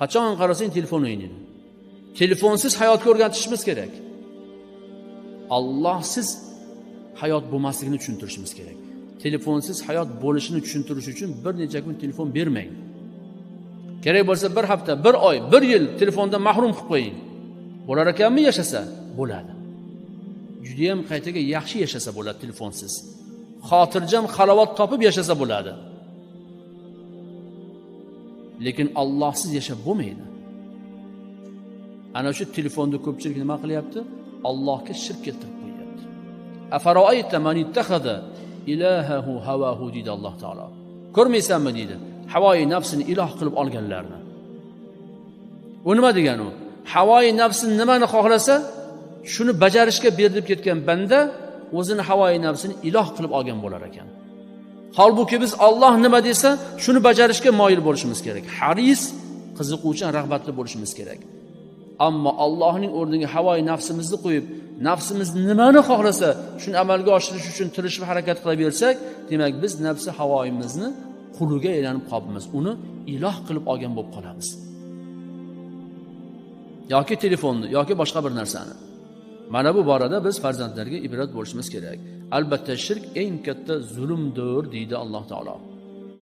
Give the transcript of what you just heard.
qachon qarasang telefon o'ynaydi. Telefonsiz hayotga o'rgatishimiz kerak. Allohsiz hayot bo'lmasligini tushuntirishimiz kerak. Telefonsiz hayot bo'lishini tushuntirish uchun bir necha kun telefon bermang. Kerak bo'lsa bir hafta bir oy bir yil telefondan mahrum qilib qo'ying. Bo'lar ekanmi yashasa? Bo'ladi. Judayam qaytaga yaxshi yashasa bo'ladi telefonsiz. Xotirjam halovat topib yashasa bo'ladi. Lekin allohsiz yashab bo'lmaydi. Ana shu telefonda ko'pchilik nima qilyapti? Allohga shirk keltirib qo'yyapti. Afaroayta man ittaxada ilahahu havahu deydi alloh taolo. Ko'rmaysanmi? deydi. Havoyi nafsini iloh qilib olganlarni. U nima degani u havoyi nafsini nimani xohlasa shuni bajarishga berilib ketgan banda o'zini havoyi nafsini iloh qilib olgan bo'lar ekan. Holbuki biz olloh nima desa shuni bajarishga moyil bo'lishimiz kerak. Haris qiziquvchan rag'batli bo'lishimiz kerak. Ammo allohning o'rniga havoyi nafsimizni qo'yib nafsimiz nimani xohlasa shuni amalga oshirish uchun tirishib harakat qilaversak demak biz nafsi havoyimizni quliga aylanib qolibmiz. Uni iloh qilib olgan bo'lib qolamiz. Yoki telefonni yoki boshqa bir narsani. Mana bu borada biz farzandlarga ibrat bo'lishimiz kerak. Albatta shirk eng katta zulmdir deydi alloh taolo.